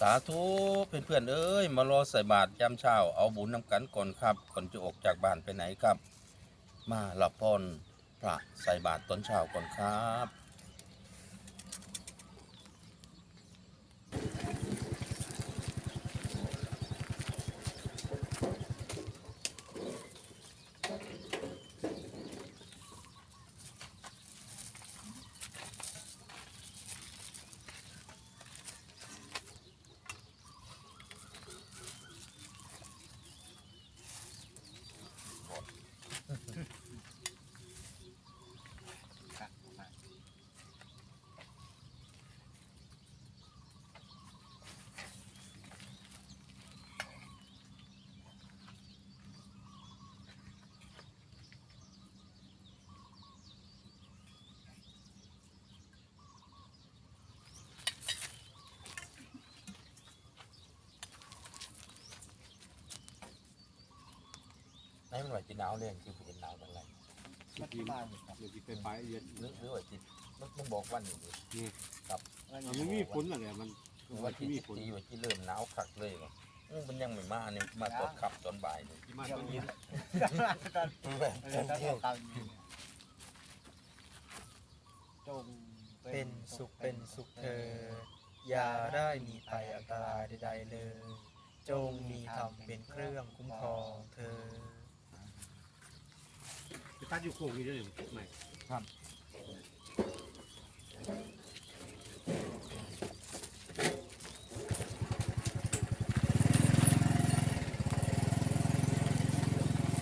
สาธุเพื่อนๆเอ้ยมารอใส่บาตรยามเช้า เอาบุญนำกันก่อนครับก่อนจะออกจากบ้านไปไหนครับ มาหลับพรพระใส่บาตรตอนเช้าก่อนครับ ไหนมันไหวจีหนาวเลยคือเป็นหนาวจังไรมันที่บ้านครับเดี๋ยวที่ไปปลายเดือนหรือหรือว่าจิตมันมันบอกวันนี้ดิมันไม่มีฝนอะไรมันหรือวัว่านที่ที่มีสิบฝนสี่ว่าที่เริ่มหนาวคักเลยว่ะอืมมันยังไม่มาเนี่ยมาตอนขับตอนบ่ายเลยที่มาต้นเดือนแบบเออถ้าเราตังจงเป็นสุขเป็นสุขเธอ อย่าได้มีภัยอันตรายใดๆเลย จงมีธรรมเป็นเครื่องคุ้มครองเธอไป ตัดอยู่โค้งนี่ด้วยใหม่ถ